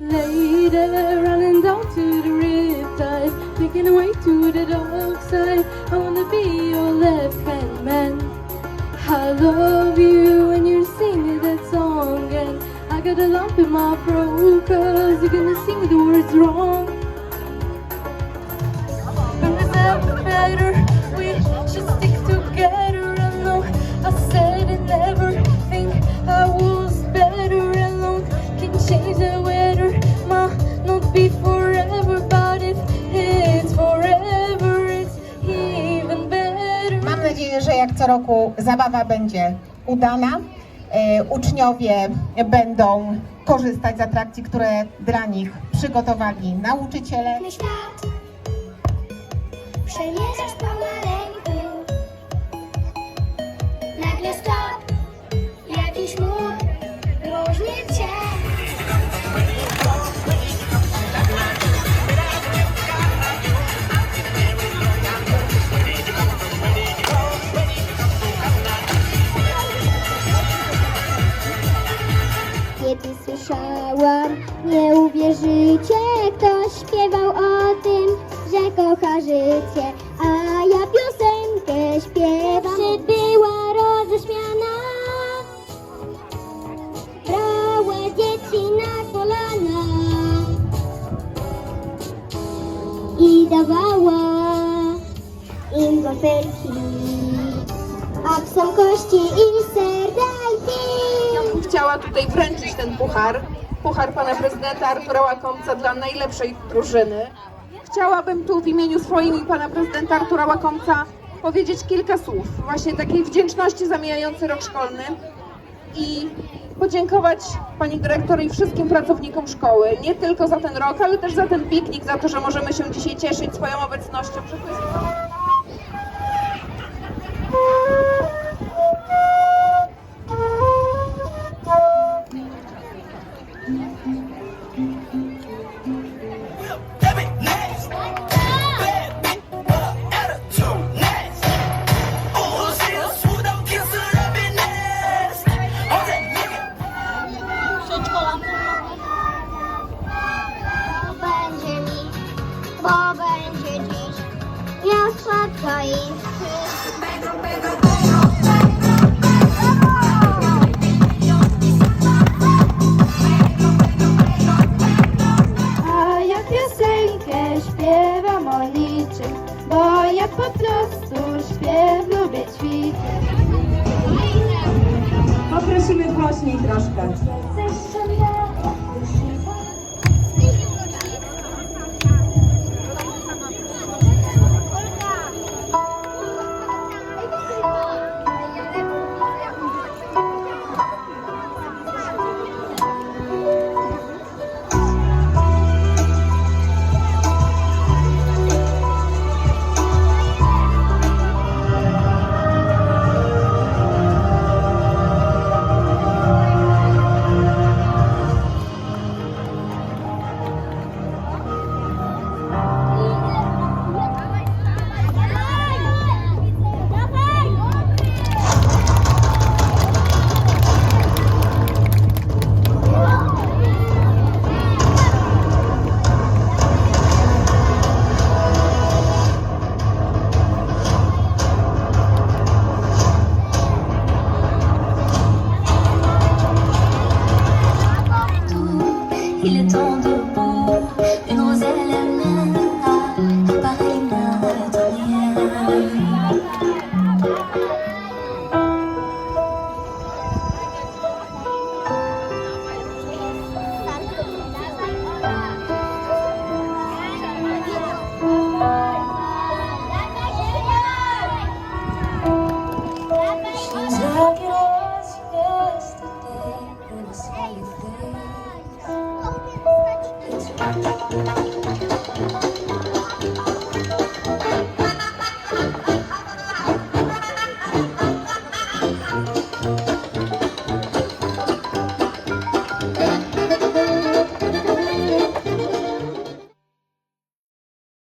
Later, running down to the riptide, making away to the dark side. I wanna be your left hand man. I love you when you're singing that song, and I got a lump in my throat, cause you're gonna sing the words wrong. Nadzieję, że jak co roku zabawa będzie udana. E, Uczniowie będą korzystać z atrakcji, które dla nich przygotowali nauczyciele. Świat Kiedy słyszałam, nie uwierzycie, ktoś śpiewał o tym, że kocha życie, a ja piosenkę śpiewam. Przybyła roześmiana, brała dzieci na kolana. I dawała im wafelki, a są kości i tutaj wręczyć ten puchar, puchar pana prezydenta Artura Łakomca dla najlepszej drużyny. Chciałabym tu w imieniu swoim i pana prezydenta Artura Łakomca powiedzieć kilka słów, właśnie takiej wdzięczności za mijający rok szkolny i podziękować pani dyrektor i wszystkim pracownikom szkoły, nie tylko za ten rok, ale też za ten piknik, za to, że możemy się dzisiaj cieszyć swoją obecnością. Dziękuję. Po prostu śpiew lubię ćwiczyć. Poprosimy głośniej troszkę. Il est temps Thank